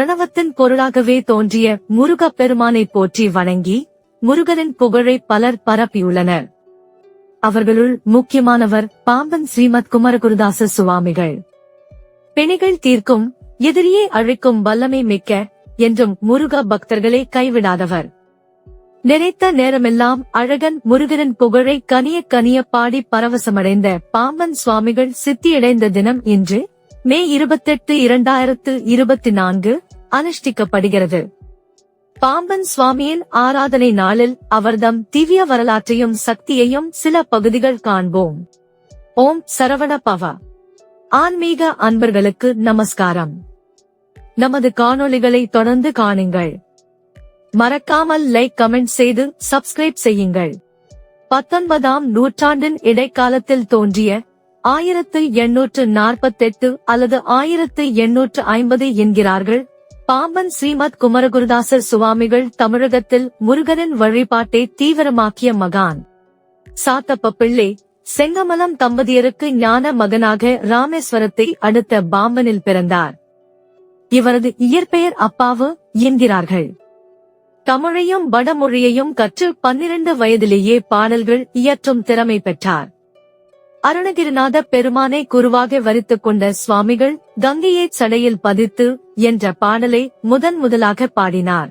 பிரணவத்தின் பொருளாகவே தோன்றிய முருகப் பெருமானை போற்றி வணங்கி முருகனின் புகழை பலர் பரப்பியுள்ளனர். அவர்களுள் முக்கியமானவர் பாம்பன் ஸ்ரீமத் குமரகுருதாச சுவாமிகள். பிணிகள் தீர்க்கும் எதிரியை அழிக்கும் வல்லமை மிக்க என்றும் முருக பக்தர்களை கைவிடாதவர். நினைத்த நேரமெல்லாம் அழகன் முருகனின் புகழை கனிய கனிய பாடி பரவசமடைந்த பாம்பன் சுவாமிகள் சித்தியடைந்த தினம் இன்று மே இருபத்தெட்டு இரண்டாயிரத்து இருபத்தி நான்கு அனுஷ்டிக்கப்படுகிறது. பாம்பன் சுவாமியின் ஆராதனை நாளில் அவர்தம் திவ்ய வரலாற்றையும் சக்தியையும் சில பகுதிகள் காண்போம். ஓம் சரவண பவ. ஆன்மீக அன்பர்களுக்கு நமஸ்காரம். நமது காணொளிகளை தொடர்ந்து காணுங்கள். மறக்காமல் லைக் கமெண்ட் செய்து சப்ஸ்கிரைப் செய்யுங்கள். பத்தொன்பதாம் நூற்றாண்டின் இடைக்காலத்தில் தோன்றிய ஆயிரத்து எண்ணூற்று நாற்பத்தெட்டு அல்லது ஆயிரத்து எண்ணூற்று ஐம்பது என்கிறார்கள். பாம்பன் ஸ்ரீமத் குமரகுருதாசர் சுவாமிகள் தமிழகத்தில் முருகனின் வழிபாட்டை தீவிரமாக்கிய மகான். சாத்தப்ப பிள்ளை செங்கமலம் தம்பதியருக்கு ஞான மகனாக ராமேஸ்வரத்தை அடுத்த பாம்பனில் பிறந்தார். இவரது இயற்பெயர் அப்பாவு என்கிறார்கள். தமிழையும் வடமொழியையும் கற்று பன்னிரண்டு வயதிலேயே பாடல்கள் இயற்றும் திறமை பெற்றார். அருணகிரிநாத பெருமானை குருவாக வரித்துக் கொண்ட சுவாமிகள் கங்கையை சடையில் பதித்து என்ற பாடலை முதன் முதலாக பாடினார்.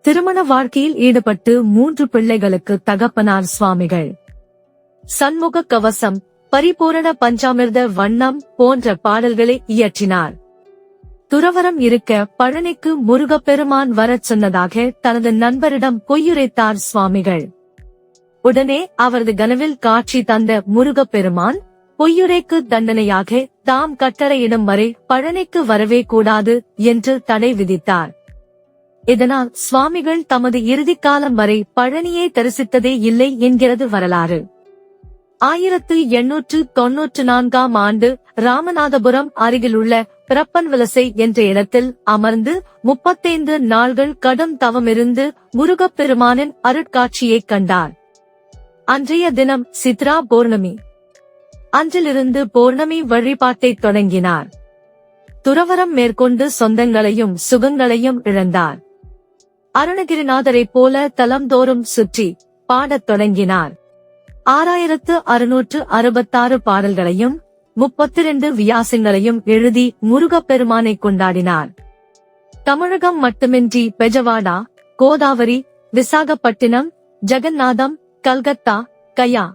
திருமண வாழ்க்கையில் ஈடுபட்டு மூன்று பிள்ளைகளுக்கு தகப்பனார் சுவாமிகள். சண்முக கவசம் பரிபூரண பஞ்சாமிர்த வண்ணம் போன்ற பாடல்களை இயற்றினார். துறவரம் இருக்க பழனிக்கு முருகப்பெருமான் வரச் சொன்னதாக தனது நண்பரிடம் பொய்யுரைத்தார் சுவாமிகள். உடனே அவரது கனவில் காட்சி தந்த முருகப்பெருமான் பொய்யுரைக்கு தண்டனையாக தாம் கட்டளையிடும் வரை பழனிக்கு வரவே கூடாது என்று தடை விதித்தார். இதனால் சுவாமிகள் தமது இறுதிக் காலம் வரை பழனியை தரிசித்ததே இல்லை என்கிறது வரலாறு. ஆயிரத்து எண்ணூற்று தொன்னூற்று நான்காம் ஆண்டு ராமநாதபுரம் அருகிலுள்ள பிறப்பன் வலசை என்ற இடத்தில் அமர்ந்து முப்பத்தைந்து நாள்கள் கடும் தவமிருந்து முருகப்பெருமானின் அருட்காட்சியைக் கண்டார். அன்றைய தினம் சித்ரா பௌர்ணமி. அன்றிலிருந்து பௌர்ணமி வழிபாட்டை தொடங்கினார். துறவரம் மேற்கொண்டு சொந்தங்களையும் சுகங்களையும் இழந்தார். அருணகிரிநாதரைப் போல தலம்தோறும் சுற்றி பாடத் தொடங்கினார். ஆறாயிரத்து அறுநூற்று அறுபத்தாறு பாடல்களையும் முப்பத்தி ரெண்டு வியாசங்களையும் எழுதி முருகப்பெருமானை கொண்டாடினார். தமிழகம் மட்டுமின்றி பெஜவாடா கோதாவரி விசாகப்பட்டினம் ஜெகநாதம் கல்கத்தா கயா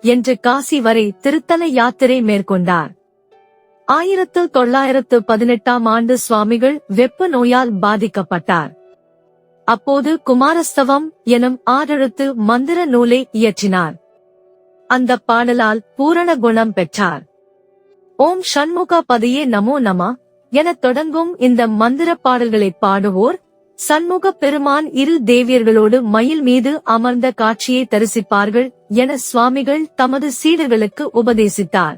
என்று காசி வரை திருத்தல யாத்திரை மேற்கொண்டார். ஆயிரத்து தொள்ளாயிரத்து பதினெட்டாம் ஆண்டு சுவாமிகள் வெப்ப நோயால் பாதிக்கப்பட்டார். அப்போது குமாரஸ்தவம் எனும் ஆறெழுத்து மந்திர நூலை இயற்றினார். அந்த பாடலால் பூரண குணம் பெற்றார். ஓம் ஷண்முக பதியே நமோ நம என தொடங்கும் இந்த மந்திர பாடல்களை பாடுவோர் சண்முக பெருமான் இரு தேவியர்களோடு மயில் மீது அமர்ந்த காட்சியை தரிசிப்பார்கள் என சுவாமிகள் தமது சீடர்களுக்கு உபதேசித்தார்.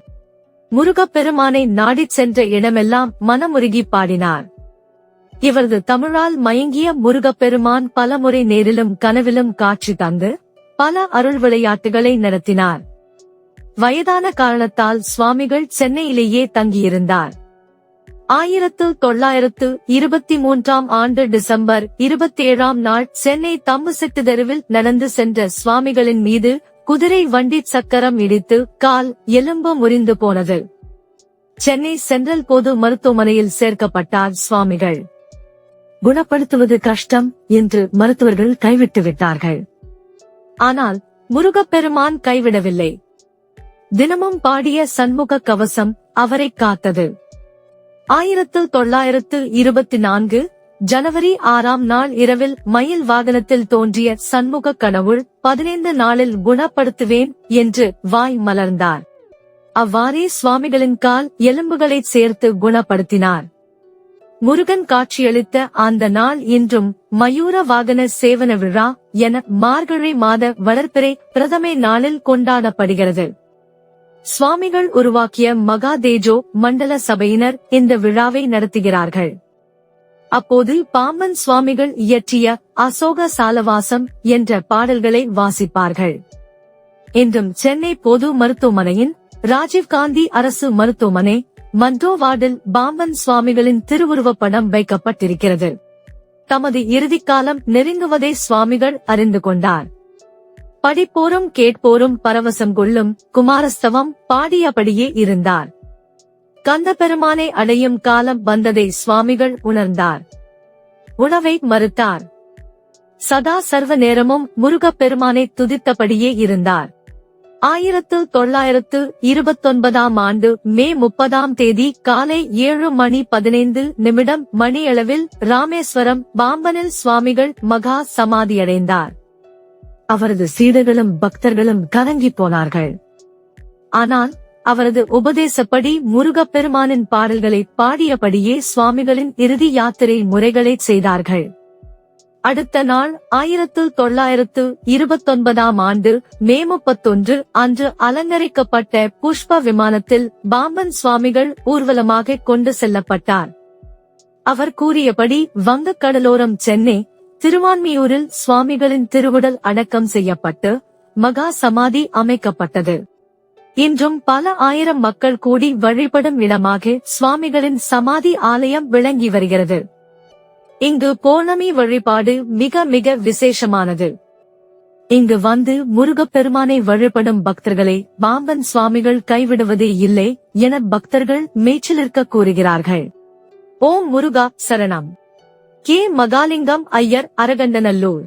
முருகப் பெருமானை நாடிச் சென்ற இடமெல்லாம் மனமுருகி பாடினார். இவரது தமிழால் மயங்கிய முருகப்பெருமான் பலமுறை நேரிலும் கனவிலும் காட்சி தந்து பல அருள் விளையாட்டுகளை நடத்தினார். வயதான காரணத்தால் சுவாமிகள் சென்னையிலேயே தங்கியிருந்தார். ஆயிரத்து தொள்ளாயிரத்து இருபத்தி மூன்றாம் ஆண்டு டிசம்பர் இருபத்தி ஏழாம் நாள் சென்னை தம்புசெட்டு தெருவில் நடந்து சென்ற சுவாமிகளின் மீது குதிரை வண்டி சக்கரம் இடித்து கால் எலும்பு முறிந்து போனது. சென்னை சென்ட்ரல் பொது மருத்துவமனையில் சேர்க்கப்பட்டார் சுவாமிகள். குணப்படுத்துவது கஷ்டம் என்று மருத்துவர்கள் கைவிட்டு விட்டார்கள். ஆனால் முருகப்பெருமான் கைவிடவில்லை. தினமும் பாடிய சண்முக கவசம் அவரை காத்தது. ஆயிரத்து தொள்ளாயிரத்து இருபத்தி நான்கு ஜனவரி ஆறாம் நாள் இரவில் மயில் வாகனத்தில் தோன்றிய சண்முக கனவுள் பதினைந்து நாளில் குணப்படுத்துவேன் என்று வாய் மலர்ந்தார். அவ்வாறே சுவாமிகளின் கால் எலும்புகளை சேர்த்து குணப்படுத்தினார். முருகன் காட்சியளித்த அந்த நாள் இன்றும் மயூர வாகன சேவன விழா என மார்கழி மாத வளர்ப்பிறை பிரதமை நாளில் கொண்டாடப்படுகிறது. சுவாமிகள் உருவாக்கிய மகாதேஜோ மண்டல சபையினர் இந்த விழாவை நடத்துகிறார்கள். அப்போது பாம்பன் சுவாமிகள் இயற்றிய அசோக சாலவாசம் என்ற பாடல்களை வாசிப்பார்கள். இன்றும் சென்னை பொது மருத்துவமனையின் ராஜீவ்காந்தி அரசு மருத்துவமனை மன்றோவார்டில் பாம்பன் சுவாமிகளின் திருவுருவப் படம் வைக்கப்பட்டிருக்கிறது. தமது இறுதிக்காலம் நெருங்குவதை சுவாமிகள் அறிந்து கொண்டார். படிப்போரும் கேட்போரும் பரவசம் கொள்ளும் குமாரஸ்தவம் பாடியபடியே இருந்தார். கந்தபெருமானை அடையும் காலம் வந்ததை சுவாமிகள் உணர்ந்தார். உணவை மறுத்தார். சதா சர்வ நேரமும் முருகப்பெருமானை துதித்தபடியே இருந்தார். ஆயிரத்து தொள்ளாயிரத்து இருபத்தொன்பதாம் ஆண்டு மே முப்பதாம் தேதி காலை ஏழு மணி பதினைந்து நிமிடம் மணியளவில் ராமேஸ்வரம் பாம்பனில் சுவாமிகள் மகா சமாதியடைந்தார். அவரது சீடர்களும் பக்தர்களும் கலங்கி போனார்கள். ஆனால் அவரது உபதேசப்படி முருகப்பெருமானின் பாடல்களை பாடியபடியே சுவாமிகளின் இறுதி யாத்திரை முறைகளை செய்தார்கள். அடுத்த நாள் ஆயிரத்து தொள்ளாயிரத்து இருபத்தொன்பதாம் ஆண்டு மே முப்பத்தொன்று அன்று அலங்கரிக்கப்பட்ட புஷ்ப விமானத்தில் பாம்பன் சுவாமிகள் ஊர்வலமாக கொண்டு செல்லப்பட்டார். அவர் கூறியபடி வங்கக் கடலோரம் சென்னை திருவான்மியூரில் சுவாமிகளின் திருவுடல் அடக்கம் செய்யப்பட்டு மகா சமாதி அமைக்கப்பட்டது. இன்றும் பல ஆயிரம் மக்கள் கூடி வழிபடும் இடமாக சுவாமிகளின் சமாதி ஆலயம் விளங்கி வருகிறது. இங்கு பௌர்ணமி வழிபாடு மிக மிக விசேஷமானது. இங்கு வந்து முருகப்பெருமானை வழிபடும் பக்தர்களை பாம்பன் சுவாமிகள் கைவிடுவதே இல்லை என பக்தர்கள் மேய்ச்சலிருக்க கூறுகிறார்கள். ஓம் முருகா சரணம். కె మగాలింగం అయ్యర్ అరగండనల్లూర్.